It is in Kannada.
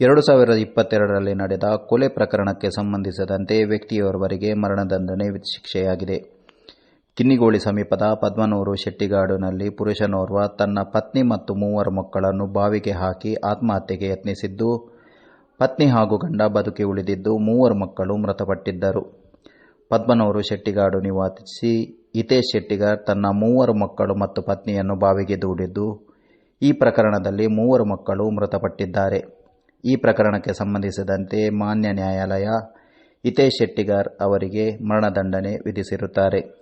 ಎರಡು ಸಾವಿರದ ಇಪ್ಪತ್ತೆರಡರಲ್ಲಿ ನಡೆದ ಕೊಲೆ ಪ್ರಕರಣಕ್ಕೆ ಸಂಬಂಧಿಸಿದಂತೆ ವ್ಯಕ್ತಿಯೋರ್ವರಿಗೆ ಮರಣದಂಡನೆ ಶಿಕ್ಷೆಯಾಗಿದೆ. ಕಿನ್ನಿಗೋಳಿ ಸಮೀಪದ ಪದ್ಮನೂರು ಶೆಟ್ಟಿಗಾಡಿನಲ್ಲಿ ಪುರುಷನೋರ್ವ ತನ್ನ ಪತ್ನಿ ಮತ್ತು ಮೂವರು ಮಕ್ಕಳನ್ನು ಬಾವಿಗೆ ಹಾಕಿ ಆತ್ಮಹತ್ಯೆಗೆ ಯತ್ನಿಸಿದ್ದು, ಪತ್ನಿ ಹಾಗೂ ಗಂಡ ಬದುಕಿ ಉಳಿದಿದ್ದು ಮೂವರು ಮಕ್ಕಳು ಮೃತಪಟ್ಟಿದ್ದರು. ಪದ್ಮನೂರು ಶೆಟ್ಟಿಗಾಡು ನಿವಾಸಿ ಹಿತೇಶ್ ಶೆಟ್ಟಿಗಾರ್ ತನ್ನ ಮೂವರು ಮಕ್ಕಳು ಮತ್ತು ಪತ್ನಿಯನ್ನು ಬಾವಿಗೆ ದೂಡಿದ್ದು, ಈ ಪ್ರಕರಣದಲ್ಲಿ ಮೂವರು ಮಕ್ಕಳು ಮೃತಪಟ್ಟಿದ್ದಾರೆ. ಈ ಪ್ರಕರಣಕ್ಕೆ ಸಂಬಂಧಿಸಿದಂತೆ ಮಾನ್ಯ ನ್ಯಾಯಾಲಯ ಹಿತೇಶ್ ಶೆಟ್ಟಿಗಾರ್ ಅವರಿಗೆ ಮರಣದಂಡನೆ ವಿಧಿಸಿರುತ್ತಾರೆ.